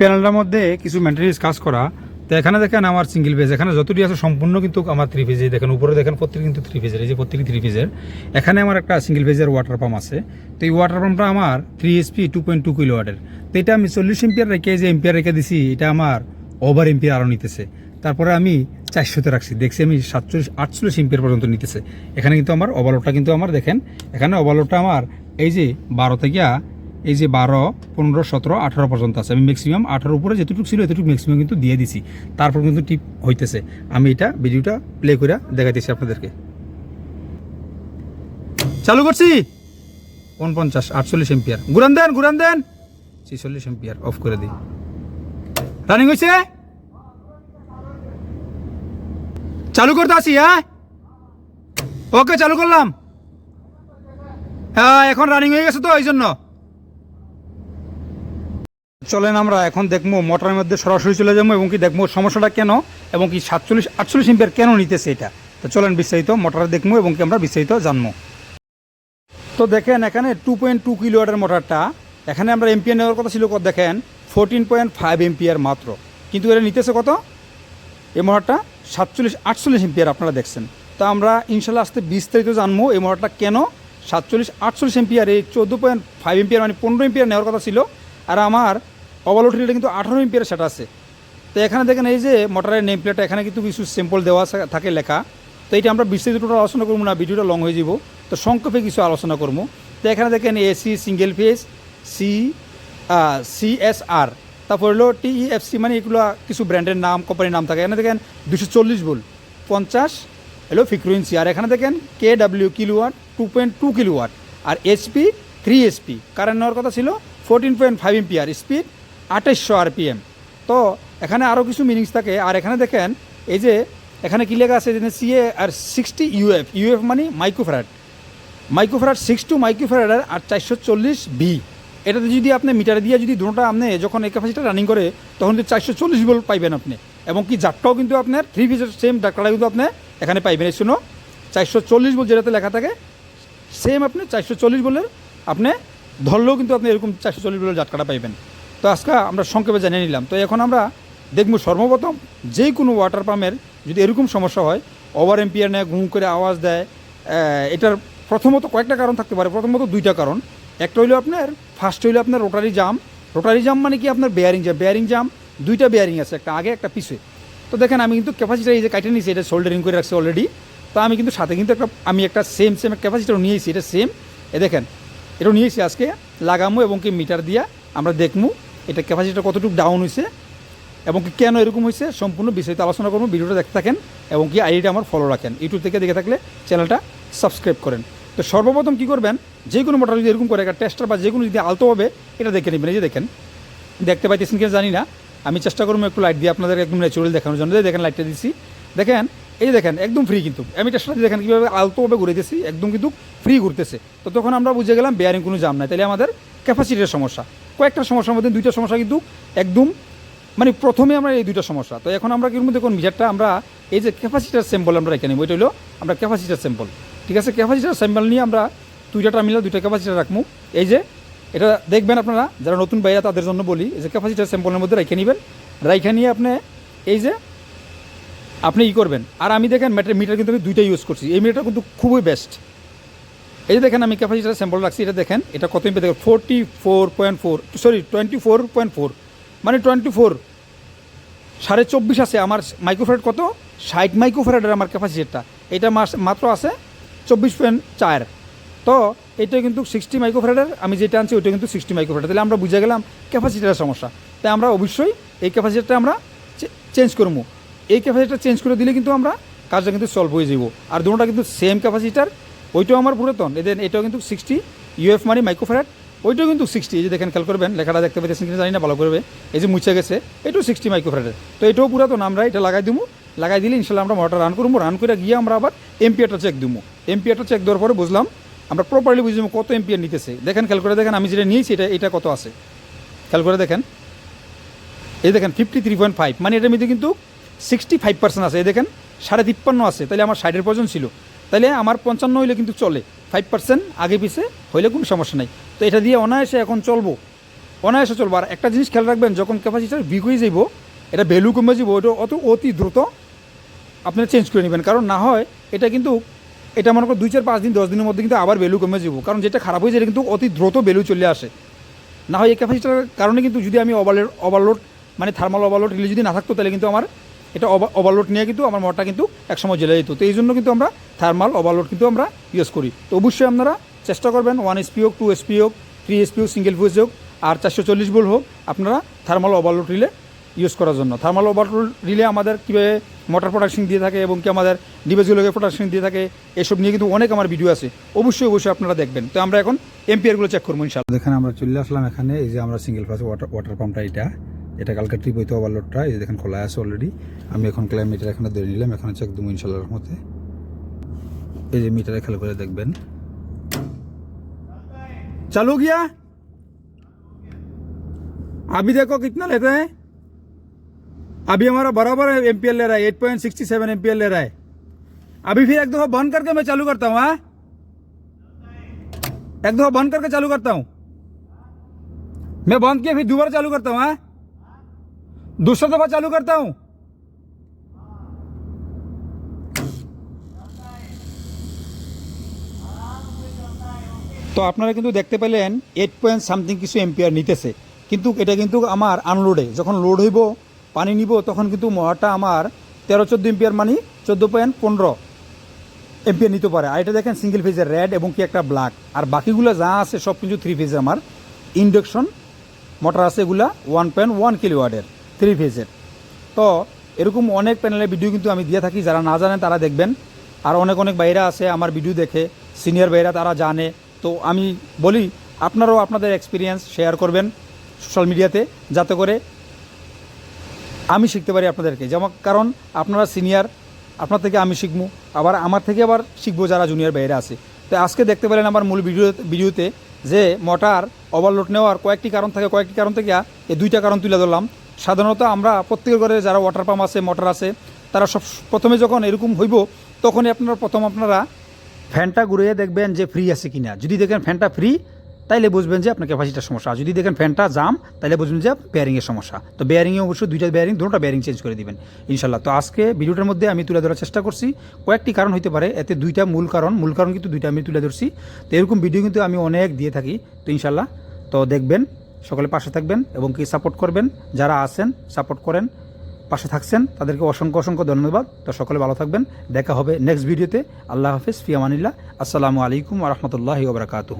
প্যানেলটার মধ্যে কিছু মেনটেন্স কাজ করা। তো এখানে দেখেন আমার সিঙ্গেল পেজ এখানে যতটি আছে সম্পূর্ণ কিন্তু আমার থ্রি পেজে দেখেন উপরে দেখেন প্রত্যেক কিন্তু থ্রি পেজের এই যে প্রত্যেক থ্রি পেজের এখানে আমার একটা সিঙ্গেল পেজের ওয়াটার পাম্প আছে। তো এই ওয়াটার পাম্পটা আমার three SP two point two kilo ওয়াটের তো এটা আমি চল্লিশ এম্পিয়ার রেখে, যে এম্পিয়ার রেখে দিছি, এটা আমার ওভার এম্পিয়ার আরও নিতেছে। তারপরে আমি চারশোতে রাখছি। দেখছি আমি সাতচল্লিশ, আটচল্লিশ এম্পিয়ার পর্যন্ত নিতেছে। এখানে কিন্তু আমার ওভারলোডটা কিন্তু আমার, দেখেন, এখানে ওভারলোডটা আমার, এই যে বারো থেকে এই যে বারো, পনেরো, সতেরো, আঠারো পর্যন্ত আছে। আমি ম্যাক্সিমাম আঠারো উপরে যেটুকু ছিল এতটুকু ম্যাক্সিমাম কিন্তু দিয়ে দিছি। তারপর কিন্তু টিপ হইতেছে। আমি এটা ভিডিওটা প্লে করে দেখাইতেছি আপনাদেরকে। চালু করছি? উনপঞ্চাশ, আটচল্লিশ এম্পিয়ার ঘুরান দেন ঘুরান দেন। ছিচল্লিশ এম্পিয়ার অফ করে দিই। রানিং হয়েছে চালু করতে আসি হ্যাঁ? ওকে চালু করলাম। হ্যাঁ এখন রানিং হয়ে গেছে তো এই জন্য চলেন আমরা এখন দেখব মোটরের মধ্যে সরাসরি চলে যাব এবং কি দেখব সমস্যাটা কেন এবং কি সাতচল্লিশ, আটচল্লিশ এম্পিয়ার কেন নিতেছে এটা? তো চলেন বিস্তারিত মোটর দেখব এবং কি আমরা বিস্তারিত জানব। তো দেখেন এখানে টু পয়েন্ট টু কিলোয়াটের মোটরটা, এখানে আমরা এম্পিয়ার নেওয়ার কথা ছিল কত? দেখেন ফোরটিন পয়েন্ট ফাইভ এম্পিয়ার মাত্র। কিন্তু এটা নিতেছে কত? এই মোটরটা সাতচল্লিশ, আটচল্লিশ এম্পিয়ার আপনারা দেখছেন। তো আমরা ইনশাল্লাহ আসতে বিস্তারিত জানব এই মোটরটা কেন সাতচল্লিশ, আটচল্লিশ এম্পিয়ার এই চোদ্দ পয়েন্ট ফাইভ এম্পিয়ার মানে পনেরো এম্পিয়ার নেওয়ার কথা ছিল। আর আমার ওভারলোডটা কিন্তু আঠারো এম্পিয়ার সেটা আছে। তো এখানে দেখেন এই যে মোটরের নেম প্লেটটা এখানে কিন্তু কিছু সিম্পল দেওয়া থাকে লেখা। তো এটা আমরা বিস্তারিত টোটাল আলোচনা করব না, ভিডিওটা লং হয়ে যাব তো সংক্ষেপে কিছু আলোচনা করব। তো এখানে দেখেন AC single phase C CSR তারপর হলো টিইএফসি মানে এগুলো কিছু ব্র্যান্ডের নাম কোম্পানির নাম থাকে। এখানে দেখেন দুশো চল্লিশ বল পঞ্চাশ, হলো ফ্রিকুয়েন্সি আর এখানে দেখেন K W kilowatt two point two kilowatt আর এইচপি থ্রি এইচপি কারেন্ট নেওয়ার কথা ছিল fourteen point five ampere speed আঠাইশশো RPM. তো এখানে আরও কিছু মিনিংস থাকে। আর এখানে দেখেন, এই যে এখানে কী লেখা আছে? C A sixty UF UF মানে মাইক্রোফ্যারাড মাইক্রোফ্যারাড সিক্স টু মাইক্রোফ্যারাডের আর চারশো চল্লিশ বি এটাতে যদি আপনি মিটারে দিয়ে যদি দুটোটা আপনি যখন এই ক্যাপাসিটি রানিং করে, তখন কিন্তু চারশো চল্লিশ বল পাইবেন আপনি। এবং কি জাটটাও কিন্তু আপনার থ্রি ফিজের সেম ডাক্তারটা কিন্তু আপনি এখানে পাইবেন। এই শুনো চারশো চল্লিশ বল যেটাতে লেখা থাকে সেম আপনি চারশো চল্লিশ বলের আপনি ধরলেও কিন্তু আপনি এরকম চারশো চল্লিশ বলের জাটকাটা পাইবেন। তো আজকে আমরা সংক্ষেপে জানিয়ে নিলাম। তো এখন আমরা দেখব সর্বপ্রথম যে কোনো ওয়াটার পাম্পের যদি এরকম সমস্যা হয় ওভার এম্পিয়ার নেয়, ঘুম করে আওয়াজ দেয় এটার প্রথমত কয়েকটা কারণ থাকতে পারে। প্রথমত দুইটা কারণ। একটা হইল আপনার ফার্স্ট হইল আপনার রোটারি জাম রোটারি জাম মানে কি? আপনার বেয়ারিং জাম বেয়ারিং জাম দুইটা বেয়ারিং আছে, একটা আগে, একটা পিছে। তো দেখেন, আমি কিন্তু ক্যাপাসিটার এই যে কাটে নিয়েছি, এটা সোল্ডারিং করে রাখছি অলরেডি তো আমি কিন্তু সাথে কিন্তু একটা, আমি একটা সেম সেম ক্যাপাসিটার নিয়েছি, এটা সেম এ দেখেন, এটা নিয়েছি আজকে, লাগামো এবং কি মিটার দিয়া আমরা দেখমু। এটা ক্যাপাসিটিটা কতটুকু ডাউন হয়েছে এবং কি কেন এরকম হয়েছে সম্পূর্ণ বিস্তারিত আলোচনা করব, ভিডিওটা দেখতে থাকেন এবং কি আইডিটা আমার ফলো রাখেন। ইউটিউব থেকে দেখে থাকলে চ্যানেলটা সাবস্ক্রাইব করেন। তো সর্বপ্রথম কী করবেন যে কোনো মোটর যদি এরকম করে, একটা টেস্টার বা যে কোনো যদি আলতো হবে, এটা দেখে নেবেন। এই যে দেখেন, দেখতে পাইতেছেন কিনা জানি না। আমি চেষ্টা করব একটু লাইট দিয়ে আপনাদের একদম ন্যাচুরাল দেখানোর জন্য। দেখেন লাইটটা দিচ্ছি দেখেন, এই যে দেখেন, একদম ফ্রি কিন্তু। আমি টেস্টার দেখেন কীভাবে আলতোভাবে ঘুরেতেছি একদম কিন্তু ফ্রি ঘুরতেছে। তো তখন আমরা বুঝে গেলাম বেয়ারিং কোনো জাম নাই। তাহলে আমাদের ক্যাপাসিটির সমস্যা। কয়েকটা সমস্যার মধ্যে দুইটা সমস্যা কিন্তু একদম মানে প্রথমে আমরা এই দুইটা সমস্যা। তো এখন আমরা কিন্তু দেখুন মিটারটা আমরা এই যে ক্যাপাসিটার স্যাম্পল আমরা রেখে নেব, এটা হলো আমরা ক্যাপাসিটার স্যাম্পল ঠিক আছে? ক্যাপাসিটার স্যাম্পল নিয়ে আমরা দুইটা টার্মিনাল দুইটা ক্যাপাসিটার রাখব। এই যে, এটা দেখবেন আপনারা, যারা নতুন বাইরা তাদের জন্য বলি, এই যে ক্যাপাসিটার স্যাম্পলের মধ্যে রেখে নেবেন। রেখে নিয়ে আপনি এই যে, আপনি ই করবেন। আর আমি দেখেন মিটার কিন্তু আমি দুইটা ইউজ করছি। এই মিটারটা কিন্তু খুবই বেস্ট এই যে দেখেন আমি ক্যাপাসিটার স্যাম্পল রাখছি, এটা দেখেন, এটা কত এমপি দেখেন forty four point four sorry twenty four point four মানে টোয়েন্টি ফোর সাড়ে চব্বিশ আছে, আমার মাইক্রোফ্যারেড কত? ষাট মাইক্রোফ্যারেডের আমার ক্যাপাসিটিটা এটা মাত্র আছে চব্বিশ পয়েন্ট চার। তো এটা কিন্তু সিক্সটি মাইক্রোফ্যারেডের আমি যেটা আনছি ওইটা কিন্তু সিক্সটি মাইক্রোফ্যারেড তাহলে আমরা বুঝে গেলাম ক্যাপাসিটির সমস্যা। তাই আমরা অবশ্যই এই ক্যাপাসিটিটা আমরা চেঞ্জ করব এই ক্যাপাসিটিটা চেঞ্জ করে দিলে কিন্তু আমরা কাজটা কিন্তু সলভ হয়ে যাব আর দুটোটা কিন্তু সেম ক্যাপাসিটার ওইটাও আমার পুরাতন। এদের, এটাও কিন্তু সিক্সটি ইউএফ মানি মাইক্রোফ্যারেড ওইটাও কিন্তু সিক্সটি এই যে দেখেন, খেয়াল করবেন, লেখাটা দেখতে পাচ্ছেন কিনা জানি না, ভালো করবে। এই যে মুছে গেছে, এটাও সিক্সটি মাইক্রোফ্যারেডের তো এটাও পুরাতন, আমরা এটা লাগাই দিব লাগাই দিলে ইনশাল্লাহ আমরা মোটর রান করব রান করে গিয়ে আমরা আবার এমপিআরটা চেক দিব এমপিআরটা চেক দেওয়ার পরে বুঝলাম, আমরা প্রপারলি বুঝলাম কত এমপিআর নিতেছে। দেখেন, খেয়াল করে দেখেন, আমি যেটা নিয়েছি, এটা এটা কত আছে। খেয়াল করে দেখেন। এই দেখেন ফিফটি থ্রি পয়েন্ট ফাইভ মানে এটার মধ্যে কিন্তু সিক্সটি ফাইভ পার্সেন্ট আছে। এই দেখেন, সাড়ে তিপ্পান্ন আছে। তাহলে আমার ষাটের প্রয়োজন ছিল। তাহলে আমার পঞ্চান্ন হইলে কিন্তু চলে। ফাইভ পার্সেন্ট আগে পিছে হইলে কোনো সমস্যা নাই। তো এটা দিয়ে অনায়াসে এখন চলবো। অনায়াসে চলবো। আর একটা জিনিস খেয়াল রাখবেন, যখন ক্যাপাসিটার বিক হয়ে যাব এটা ভ্যালু কমে যাব ওটা অত অতি দ্রুত আপনারা চেঞ্জ করে নেবেন। কারণ না হয় এটা কিন্তু, এটা মনে করো দুই চার পাঁচ দিন, দশ দিনের মধ্যে কিন্তু আবার ভ্যালু কমে যাব কারণ যেটা খারাপ হয়ে যায়, এটা কিন্তু অতি দ্রুত ভ্যালু চলে আসে। না হয় এই ক্যাপাসিটার কারণে কিন্তু যদি আমি ওভারলোড ওভারলোড মানে থার্মাল ওভারলোড রিলে যদি না থাকতো, তাহলে কিন্তু আমার এটা ওভারলোড নিয়ে কিন্তু আমার মোটরটা কিন্তু একসময় জ্বলে যেত। তো এই জন্য কিন্তু আমরা থার্মাল ওভারলোড কিন্তু আমরা ইউজ করি। তো অবশ্যই আপনারা চেষ্টা করবেন ওয়ান এসপি হোক টু এসপি হোক থ্রি এসপি হোক সিঙ্গেল ফুজ হোক, আর চারশো চল্লিশ বোল হোক, আপনারা থার্মাল ওভারলোড রিলে ইউজ করার জন্য। থার্মাল ওভারলোড রিলে আমাদের কীভাবে মোটর প্রোডাকশন দিয়ে থাকে এবং কি আমাদের ডিভাইসগুলোকে প্রোডাকশন দিয়ে থাকে, এসব নিয়ে কিন্তু অনেক আমার ভিডিও আছে। অবশ্যই অবশ্যই আপনারা দেখবেন। তো আমরা এখন এমপিআরগুলো চেক করব ইনশাল্লাহ দেখেন আমরা চলে আসলাম এখানে, এই যে আমরা সিঙ্গেল ফাস ওয়াটার ওয়াটার পাম্পটা এটা। এটা কালকে ট্রিপ হইতে ওভারলোডটা এই যে দেখেন খোলা আছে অলরেডি আমি এখন ক্লাইম মিটার এখানে ধরে নিলাম এখানে চেক দেবো ইনশাল্লাহর মধ্যে এই যে মিটারে খেলে করে দেখবেন चालू गया अभी देखो कितना लेते हैं अभी हमारा बराबर एमपीएल ले रहा है eight point sixty seven MPL ले रहा है अभी फिर एक दफा बंद करके मैं चालू करता हूँ हाँ एक दफा बंद करके चालू करता हूँ मैं बंद किया फिर दोबारा चालू करता हूँ हाँ दूसरा दफा चालू करता हूँ তো আপনারা কিন্তু দেখতে পেলেন এইট পয়েন্ট সামথিং কিছু এম্পিয়ার নিতেছে কিন্তু এটা কিন্তু আমার আনলোডে যখন লোড হইব পানি নিব তখন কিন্তু মোটরটা আমার তেরো চোদ্দো এম্পিয়ার মানে চোদ্দো পয়েন্ট পনেরো এম্পিয়ার নিতে পারে আর এটা দেখেন সিঙ্গেল ফেজের রেড এবং কি একটা ব্ল্যাক আর বাকিগুলো যা আছে সব কিছু থ্রি ফেজের আমার ইন্ডাকশন মোটর আছে এগুলা ওয়ান পয়েন্ট ওয়ান কিলোওয়ার্ডের থ্রি ফেজের। তো এরকম অনেক প্যানেলের ভিডিও কিন্তু আমি দিয়ে থাকি, যারা না জানেন তারা দেখবেন। আর অনেক অনেক বাইরা আছে আমার ভিডিও দেখে সিনিয়র বাইরা তারা জানে। তো আমি বলি, আপনারাও আপনাদের এক্সপিরিয়েন্স শেয়ার করবেন সোশ্যাল মিডিয়াতে যাতে করে আমি শিখতে পারি আপনাদেরকে। যেমন কারণ আপনারা সিনিয়র আপনার থেকে আমি শিখব, আবার আমার থেকে আবার শিখব যারা জুনিয়র বাইরে আছে। তো আজকে দেখতে পেলেন আমার মূল ভিডিও ভিডিওতে যে মোটর ওভারলোড নেওয়ার কয়েকটি কারণ থাকে, কয়েকটি কারণ থেকে এই দুইটা কারণ তুলে ধরলাম। সাধারণত আমরা প্রত্যেকের ঘরে যারা ওয়াটার পাম্প আছে মোটর আছে, তারা সব প্রথমে যখন এরকম হইব, তখনই আপনারা প্রথম আপনারা ফ্যানটা ঘুরিয়ে দেখবেন যে ফ্রি আছে কিনা। যদি দেখেন ফ্যানটা ফ্রি তাইলে বুঝবেন যে আপনার ক্যাপাসিটার সমস্যা। যদি দেখেন ফ্যানটা জাম তাহলে বুঝবেন যে বেয়ারিংয়ের সমস্যা। তো বেয়ারিংয়ে অবশ্যই দুইটা বেয়ারিং দুটোটা বেয়ারিং চেঞ্জ করে দিবেন, ইনশাল্লাহ। তো আজকে ভিডিওটার মধ্যে আমি তুলে ধরার চেষ্টা করছি। কয়েকটি কারণ হতে পারে, এতে দুইটা মূল কারণ। মূল কারণ কিন্তু দুইটা আমি তুলে ধরছি। তো এরকম ভিডিও কিন্তু আমি অনেক দিয়ে থাকি, তো ইনশাল্লাহ। তো দেখবেন সকলে পাশে থাকবেন এবং কি সাপোর্ট করবেন, যারা আছেন সাপোর্ট করেন, পাশে থাকছেন, তাদেরকে অসংখ্য অসংখ্য ধন্যবাদ। তো সকলে ভালো থাকবেন। দেখা হবে নেক্সট ভিডিওতে আল্লাহ হাফিজ ফিয়ামানিল্লাহ আসসালামু আলাইকুম রহমতুল্লাহি ওবরাকাতুহ